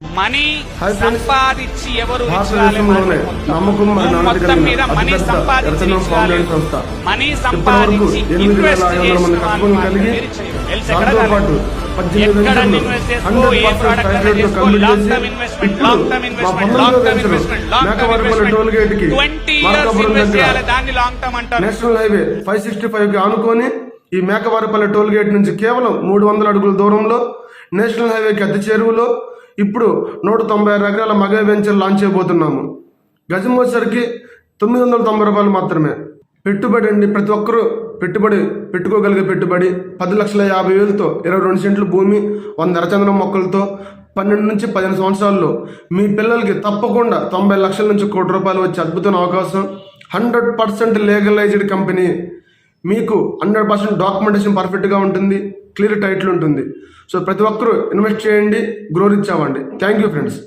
Money. సంపాదించి ఎవరు నమ్మకం మొత్తం మీద మనీ సంపాదించి మనీ సంపాదించి ఎనిమిది ఇన్వెస్ట్ వేల ఐదు వందల మంది చేసిన కస్టమర్లు వాళ్ళు కలిగి very చేయరు. తెలుసు ఎక్కడ దాంతో పాటు కాదు. పద్దెనిమిది ఎక్కడ నిమిషాల్లో ఇన్వెస్ట్ చేసుకో, హండ్రెడ్ ఏ పర్సెంట్ product సైట్ అయినా రేట్తో చేసుకో, కంప్లీట్ long చేసి term investment, ఇప్పుడు long term మా investment, పంతొమ్మిదో long term venture investment, long term Mekavarapalli investment. Toll గేట్కి 20 years Markapuram invest దగ్గర చేయాలి దాన్ని లాంగ్ టర్మ్ అంటారు నేషనల్ హైవే ఫైవ్ సిక్స్టీ ఫైవ్కి ఆనుకొని ఈ మేకవారపల్లి టోల్ గేట్ నుంచి కేవలం మూడు వందల అడుగుల దూరంలో నేషనల్ హైవేకి అద్దె చెరువులో ఇప్పుడు నూట తొంభై ఆరు ఎకరాల మగ వెంచర్ లాంచ్ చేయబోతున్నాము. గజం వచ్చేసరికి తొమ్మిది వందల తొంభై రూపాయలు మాత్రమే. పెట్టుబడి అండి ప్రతి ఒక్కరూ పెట్టుబడి పెట్టుకోగలిగే పెట్టుబడి పది లక్షల యాభై వేలతో ఇరవై రెండు సెంట్లు భూమి వంద ఎర్రచందనం మొక్కలతో పన్నెండు నుంచి పదిహేను సంవత్సరాల్లో మీ పిల్లలకి తప్పకుండా తొంభై లక్షల నుంచి కోటి రూపాయలు వచ్చే అద్భుతమైన అవకాశం. హండ్రెడ్ పర్సెంట్ లీగలైజ్డ్ కంపెనీ మీకు హండ్రెడ్ పర్సెంట్ డాక్యుమెంటేషన్ పర్ఫెక్ట్గా ఉంటుంది క్లియర్ టైటిల్ ఉంటుంది. సో ప్రతి ఒక్కరూ ఇన్వెస్ట్ చేయండి గ్రోత్ ఇచ్చామండి. Thank you friends